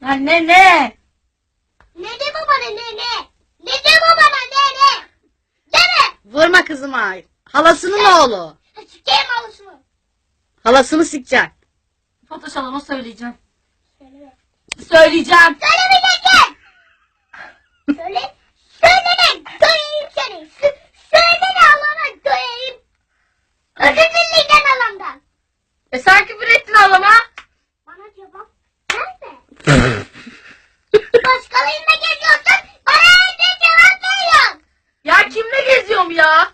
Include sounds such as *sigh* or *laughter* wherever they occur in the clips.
Ya ne ne? Ne de babana ne ne? Ne de babana ne ne? Deme. Vurma kızıma. Halasının oğlu. Sikeyim alışımı. Halasını sikeceksin. Fatoş halama söyleyeceğim. Söyle. Söyleyeceğim. Söyle. Söyleme. Döyeyim seni. Sö- Söyleme Allah'ına döyeyim. Özür dileyeceksin Allah'ımdan. E sen küfür ettin halama. Bana cevap verme. Başkalarıyla geziyorsun. Bana önce cevap veriyorsun. Ya kimle geziyorum ya?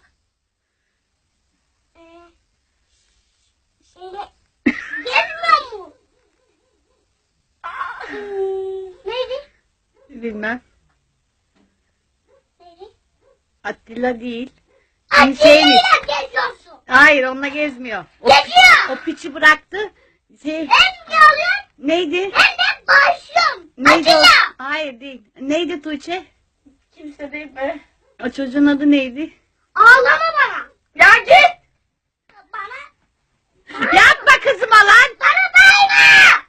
Ee, şeyle gezmiyor mu? Hmm, Neydi? Bilmem. Atilla değil. Kimseyi- Atilla'yla geziyorsun. Hayır onunla gezmiyor. O, Geziyor. o piçi bıraktı. Şey, Hem ne oluyor neydi? hem de başım. Neydi o? Atilla. Hayır değil. Neydi Tuğçe? Kimse değil be. O çocuğun adı neydi? Ağlama bana. Ya git. Bana. Yapma kızıma lan. Bana bayma.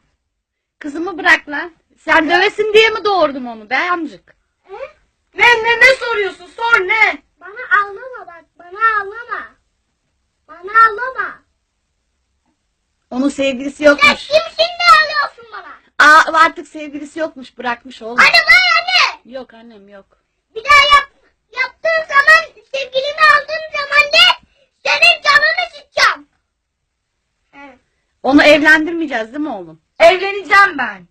Kızımı bırak lan. Sen dövesin diye mi doğurdum onu be amcık? Ne ne ne soruyorsun? Sor ne? Bana ağlama bak. Bana ağlama. Bana ağlama. Onun sevgilisi yokmuş. kimsin de ağlıyorsun bana? Aa, artık sevgilisi yokmuş. Bırakmış oğlum. Anne bana anne. Yok annem yok. Bir daha yap, yaptığın zaman sevgilimi aldığın zaman de senin canını sıkacağım. Onu evlendirmeyeceğiz değil mi oğlum? Evleneceğim ben.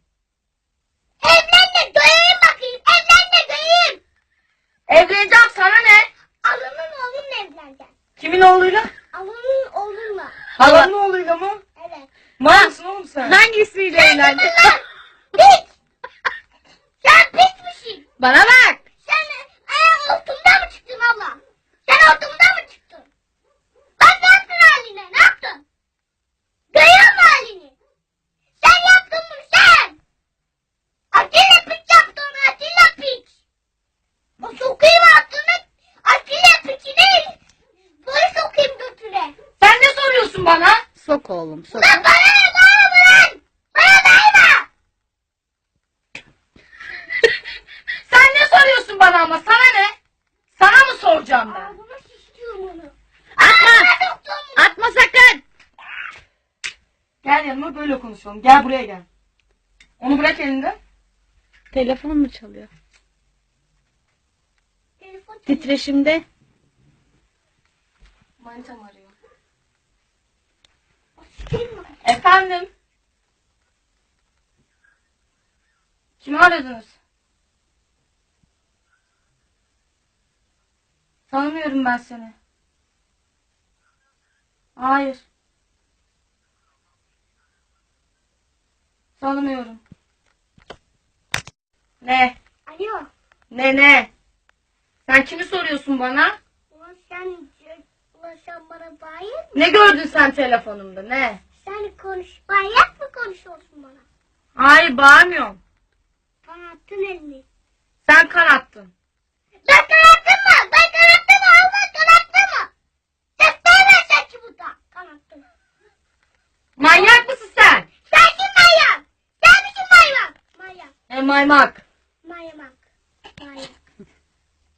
Evlen de doyayım bakayım. Evlen de doyayım. Evleneceğim sana ne? Alının oğlunla evleneceksin. Kimin oğluyla? Alının oğlunla. Halanın oğluyla mı? Evet. Mağarsın oğlum sen. Hangisiyle evlendi? Lan *laughs* pis. Sen pismişsin. Bana bak. Sen e, altımda mı çıktın abla? Sen altımda mı çıktın? Bak ne yaptın haline? Ne yaptın? Görüyor musun halini? Sen yaptın bunu sen. Atilla piç yaptı onu Atilla piç. O sokayım altını Atilla piçini böyle sokayım götüne. Sen ne soruyorsun bana? Sok oğlum sok. Lan bana ne bana bırak. Bana dayma. *laughs* Sen ne soruyorsun bana ama sana ne? Sana mı soracağım ben? Ağzıma şişiyorum onu. Atma. Atma sakın. Gel yanıma böyle konuşalım. Gel buraya gel. Onu bırak elinde. Telefon mu çalıyor? Telefon Titreşimde. Manitam arıyor. Efendim? Kimi aradınız? Tanımıyorum ben seni. Hayır. Tanımıyorum. Ne? Alo. Ne ne? Sen kimi soruyorsun bana? Ulan sen, sen bana bayır mı? Ne gördün sen telefonumda ne? Sen konuş, bayrak mı konuşuyorsun bana? Hayır bağırmıyorum. Bana attın elini. Sen kan attın. Ben kanattım mı? Ben kanattım mı? Allah kanattı mı? Gösterme sen ki burada. Kanattım. Manyak mısın sen? Sensin manyak. Sen misin manyak? Manyak. E maymak. Manyak. Manyak.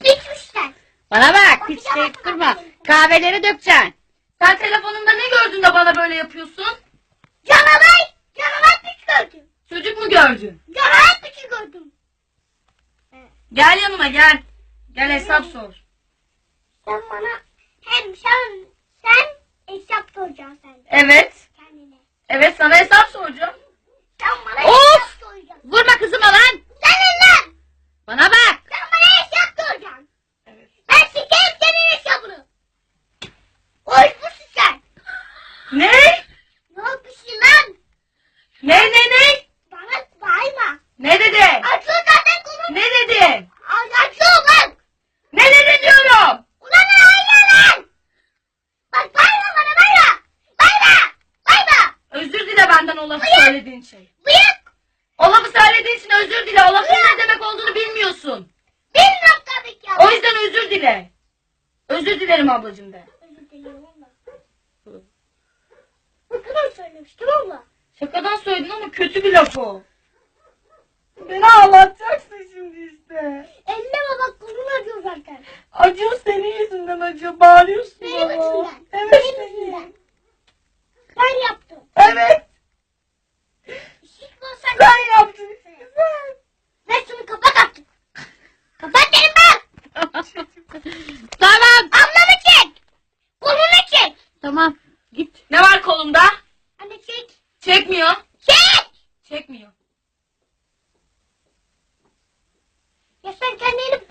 Bitmiş sen. Bana bak. Hiç şey durma. Kahveleri dökeceksin. Sen telefonumda ne gördün de bana böyle yapıyorsun? Canavar. Canavar piç gördüm. Çocuk mu gördün? Canavar piçi gördüm. Gel yanıma gel. Gel hesap sor. Sen bana hem sen sen hesap soracaksın sen de Evet. kendine. Evet sana hesap soracağım. Sen bana Of! hesap soracaksın. Vurma kızıma lan. benden o söylediğin şey. Bırak. O söylediğin için özür dile. O ne demek olduğunu bilmiyorsun. Bilmiyorum tabii ki. O yüzden özür dile. Özür dilerim ablacığım de. Özür dilerim abla. Şakadan söylemiştim abla. Şakadan söyledin ama kötü bir laf o. Beni ağlat. İp. Ne var kolumda? Anne çek. Çekmiyor. Çek. Çekmiyor. Ya sen kendi elin